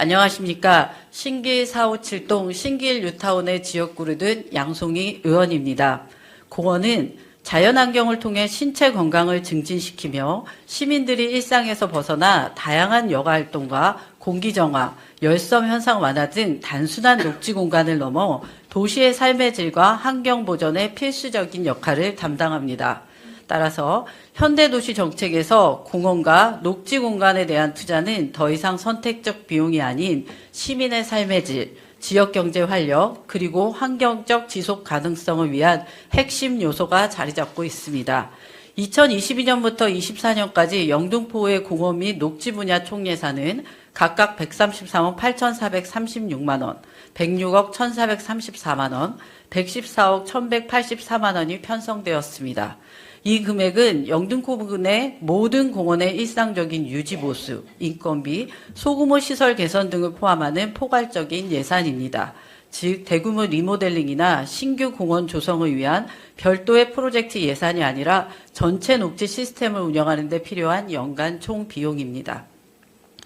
안녕하십니까. 신길 457동 신길 뉴타운의 지역구를 둔 양송이 의원입니다. 공원은 자연환경을 통해 신체 건강을 증진시키며 시민들이 일상에서 벗어나 다양한 여가 활동과 공기 정화, 열섬 현상 완화 등 단순한 녹지 공간을 넘어 도시의 삶의 질과 환경 보전에 필수적인 역할을 담당합니다. 따라서 현대도시 정책에서 공원과 녹지 공간에 대한 투자는 더 이상 선택적 비용이 아닌 시민의 삶의 질, 지역 경제 활력, 그리고 환경적 지속 가능성을 위한 핵심 요소가 자리 잡고 있습니다. 2022년부터 24년까지 영등포의 공원 및 녹지 분야 총 예산은 각각 133억 8,436만 원, 106억 1,434만 원, 114억 1,184만 원이 편성되었습니다. 이 금액은 영등포 부근의 모든 공원의 일상적인 유지 보수, 인건비, 소규모 시설 개선 등을 포함하는 포괄적인 예산입니다. 즉 대규모 리모델링이나 신규 공원 조성을 위한 별도의 프로젝트 예산이 아니라 전체 녹지 시스템을 운영하는 데 필요한 연간 총 비용입니다.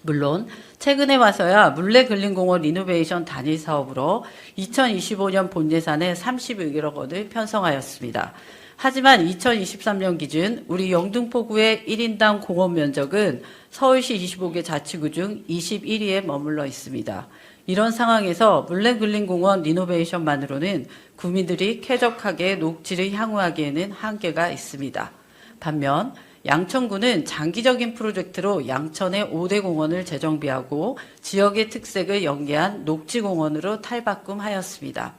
물론 최근에 와서야 물레근린공원 리노베이션 단일 사업으로 2025년 본 예산에 31억 원을 편성하였습니다. 하지만 2023년 기준 우리 영등포구의 1인당 공원 면적은 서울시 25개 자치구 중 21위에 머물러 있습니다. 이런 상황에서 물레근린공원 리노베이션만으로는 구민들이 쾌적하게 녹지를 향유하기에는 한계가 있습니다. 반면 양천구는 장기적인 프로젝트로 양천의 5대 공원을 재정비하고 지역의 특색을 연계한 녹지공원으로 탈바꿈하였습니다.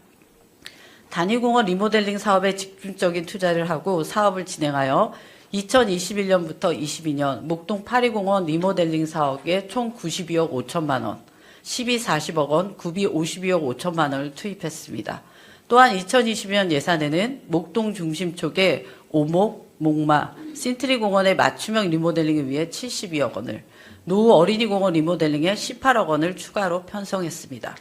단위공원 리모델링 사업에 집중적인 투자를 하고 사업을 진행하여 2021년부터 22년 목동 파리공원 리모델링 사업에 총 92억 5천만 원, 12, 40억 원, 구비 52억 5천만 원을 투입했습니다. 또한 2020년 예산에는 목동 중심 쪽에 오목, 목마, 신트리 공원의 맞춤형 리모델링을 위해 72억 원을, 노후 어린이 공원 리모델링에 18억 원을 추가로 편성했습니다.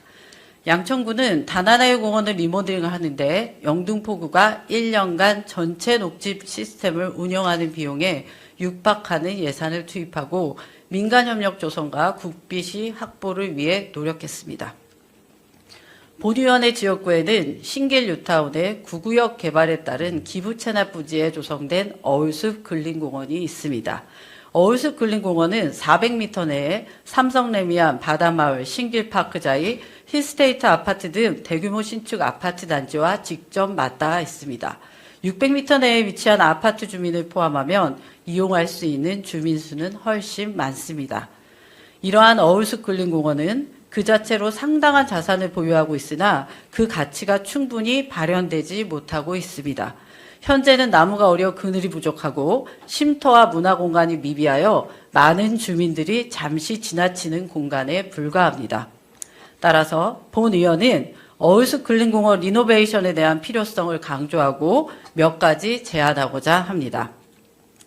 양천구는 단 하나의 공원을 리모델링을 하는데 영등포구가 1년간 전체 녹지 시스템을 운영하는 비용에 육박하는 예산을 투입하고 민간협력 조성과 국비시 확보를 위해 노력했습니다. 본위원회 지역구에는 신길 뉴타운의 구구역 개발에 따른 기부 채납 부지에 조성된 어울숲 근린공원이 있습니다. 어울숲 근린공원은 400m 내에 삼성레미안, 바다마을, 신길파크자이, 힐스테이트 아파트 등 대규모 신축 아파트 단지와 직접 맞닿아 있습니다. 600m 내에 위치한 아파트 주민을 포함하면 이용할 수 있는 주민 수는 훨씬 많습니다. 이러한 어울숲 근린공원은 그 자체로 상당한 자산을 보유하고 있으나 그 가치가 충분히 발현되지 못하고 있습니다. 현재는 나무가 어려 그늘이 부족하고 쉼터와 문화 공간이 미비하여 많은 주민들이 잠시 지나치는 공간에 불과합니다. 따라서 본 의원은 어울숲 근린공원 리노베이션에 대한 필요성을 강조하고 몇 가지 제안하고자 합니다.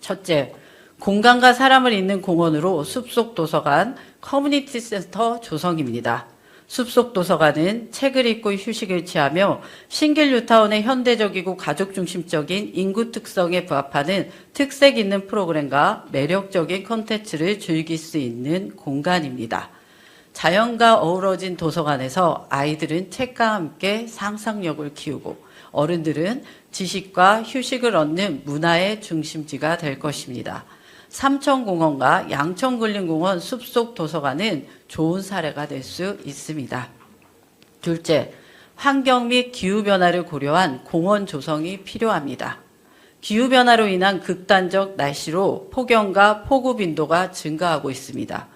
첫째, 공간과 사람을 잇는 공원으로 숲속 도서관, 커뮤니티 센터 조성입니다. 숲속 도서관은 책을 읽고 휴식을 취하며 신길 뉴타운의 현대적이고 가족 중심적인 인구 특성에 부합하는 특색 있는 프로그램과 매력적인 컨텐츠를 즐길 수 있는 공간입니다. 자연과 어우러진 도서관에서 아이들은 책과 함께 상상력을 키우고 어른들은 지식과 휴식을 얻는 문화의 중심지가 될 것입니다. 삼천공원과 양천근린공원 숲속 도서관은 좋은 사례가 될 수 있습니다. 둘째, 환경 및 기후변화를 고려한 공원 조성이 필요합니다. 기후변화로 인한 극단적 날씨로 폭염과 폭우 빈도가 증가하고 있습니다.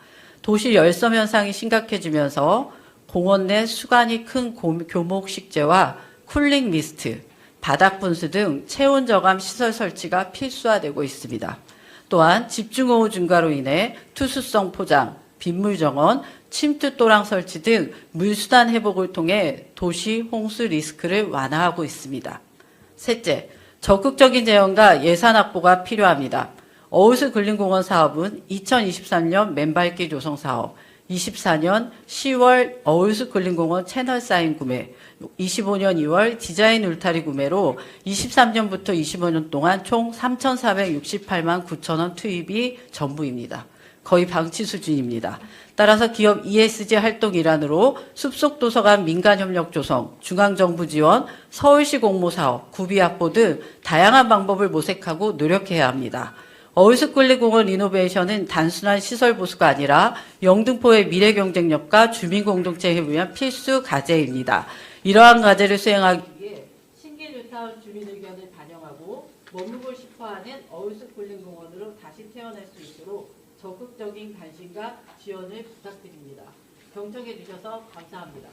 도시 열섬 현상이 심각해지면서 공원 내 수간이 큰 교목 식재와 쿨링 미스트, 바닥 분수 등 체온 저감 시설 설치가 필수화되고 있습니다. 또한 집중호우 증가로 인해 투수성 포장, 빗물 정원, 침투 또랑 설치 등 물수단 회복을 통해 도시 홍수 리스크를 완화하고 있습니다. 셋째, 적극적인 재원과 예산 확보가 필요합니다. 어우스 근린공원 사업은 2023년 맨발길 조성 사업, 24년 10월 어울숲 근린공원 채널 사인 구매, 25년 2월 디자인 울타리 구매로 23년부터 25년 동안 총 3,468만 9천 원 투입이 전부입니다. 거의 방치 수준입니다. 따라서 기업 ESG 활동 일환으로 숲속 도서관 민간 협력 조성, 중앙 정부 지원, 서울시 공모 사업, 구비 확보 등 다양한 방법을 모색하고 노력해야 합니다. 어울스쿨리공원 리노베이션은 단순한 시설 보수가 아니라 영등포의 미래 경쟁력과 주민 공동체에 위한 필수 과제입니다. 이러한 과제를 수행하기 위해 신길 뉴타운 주민 의견을 반영하고 머물고 싶어하는 어울스쿨링공원으로 다시 태어날 수 있도록 적극적인 관심과 지원을 부탁드립니다. 경청해 주셔서 감사합니다.